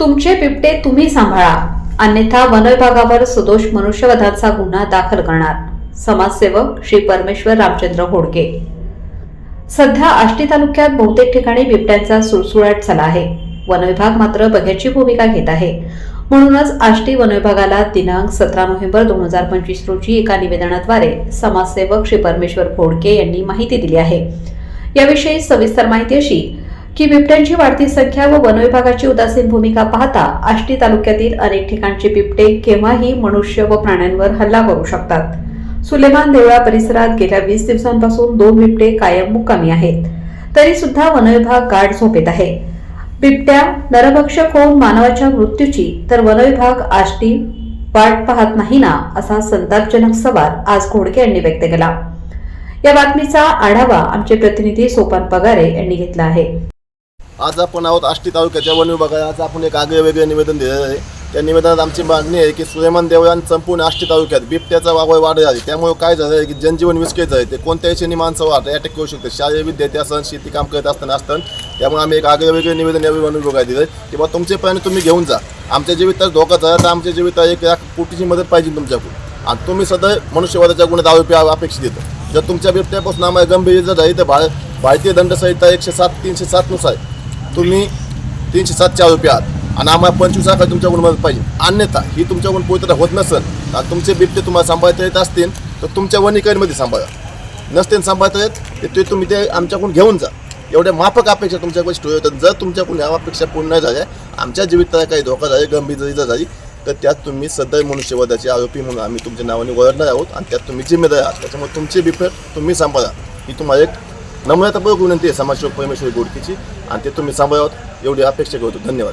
तुमचे बिबटे तुम्ही सांभाळा. अन्यथा वनविभागावर सदोष मनुष्यवधाचा गुन्हा दाखल करणार. समाजसेवक श्री परमेश्वर रामचंद्र होडके. सध्या आष्टी तालुक्यात बहुतेक ठिकाणी बिबट्यांचा सुळसुळाट झाला आहे. वनविभाग मात्र बघ्याची भूमिका घेत आहे. म्हणूनच आष्टी वनविभागाला दिनांक सतरा नोव्हेंबर दोन हजार पंचवीस रोजी एका निवेदनाद्वारे समाजसेवक श्री परमेश्वर फोडके यांनी माहिती दिली आहे. याविषयी सविस्तर माहिती अशी की बिबट्यांची वाढती संख्या व वनविभागाची उदासीन भूमिका पाहता आष्टी तालुक्यातील अनेक ठिकाणचे बिबटे केव्हाही मनुष्य व प्राण्यांवर हल्ला करू शकतात. सुलेमान देवळा परिसरात गेल्या वीस दिवसांपासून दोन बिबटे कायम मुक्कामी आहेत. तरी सुद्धा वनविभाग गाढ झोपेत आहे. बिबट्या नरभक्षक होऊन मानवाच्या मृत्यूची तर वनविभाग आष्टी वाट पाहत नाही ना असा संतापजनक सवाल आज घोडके यांनी व्यक्त केला. या बातमीचा आढावा आमचे प्रतिनिधी सोपान पगारे यांनी घेतला आहे. आज आपण आहोत आष्टी तालुक्याच्या वन विभागात. आज आपण एक आगळे वेगळे निवेदन दिलेलं आहे. त्या निवेदनात आमची मागणी आहे की सुलेमान देवळान संपूर्ण आष्टी तालुक्यात बिबट्याचा वावळ वाढ झाली. त्यामुळे काय झालं आहे की जनजीवन विस्कळीत आहे. ते कोणत्याही क्षणी माणसं वाट अटॅक करू शकते. शालेय विद्यार्थी असतात शेती काम करत असताना असतात त्यामुळे आम्ही एक आगळे वेगळे निवेदन यावेळी वन विभागात दिलं की बा तुमचे प्राणी तुम्ही घेऊन जा. आमच्या जीवितात धोका झाला तर आमच्या जीवितात एक लाख कोटीची मदत पाहिजे तुमच्याकडून. आणि तुम्ही सदैव मनुष्यवादाच्या गुण आरोपी अपेक्षित येतो. जर तुमच्या बिबट्यापासून आम्हाला गंभीर इजा झाली तर भा भारतीय दंडसंहिता एकशे सात तीनशे सातनुसार तुम्ही तीनशे सातच्या आरोपी आहात. आणि आम्हाला पंचवीस लाख तुमच्याकडून मदत पाहिजे. अन्यथा ही तुमच्याकडून पूर्तता होत नसेल तर तुमचे बिबटे तुम्हाला सांभाळता येत असतील तर तुमच्या वनीकरणमध्ये सांभाळा. नसतील सांभाळता येत तर ते तुम्ही ते आमच्याकडून घेऊन जा. एवढ्या माफक अपेक्षा तुमच्याकडे स्टोरी होतात जर तुमच्याकडून या अपेक्षा पूर्ण नाही झाल्या आमच्या जीविताला काही धोका झाला गंभीर जरी झाली तर त्यात तुम्ही सदैव मनुष्यवधाचे आरोपी म्हणून आम्ही तुमच्या नावाने ओळखणार आहोत आणि त्यात तुम्ही जिम्मेदार आहात. त्याच्यामुळे तुमचे बिफर तुम्ही सांभाळा. ही तुम्हाला एक नम्रतापूर्वक विनंती आहे समाजसेवक परमेश्वर गोडकीची. आणि ते तुम्ही सांभाळावत एवढी अपेक्षा करतो. धन्यवाद.